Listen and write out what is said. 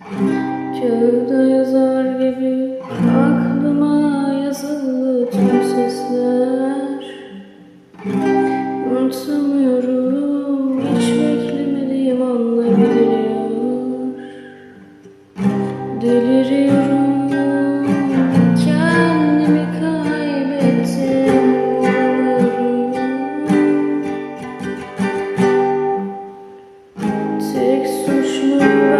Kağıda yazar gibi aklıma yazılı tüm sesler. Unutamıyorum hiç beklemediğim anda geliyor Deliriyorum kendimi kaybettim Tek suçlu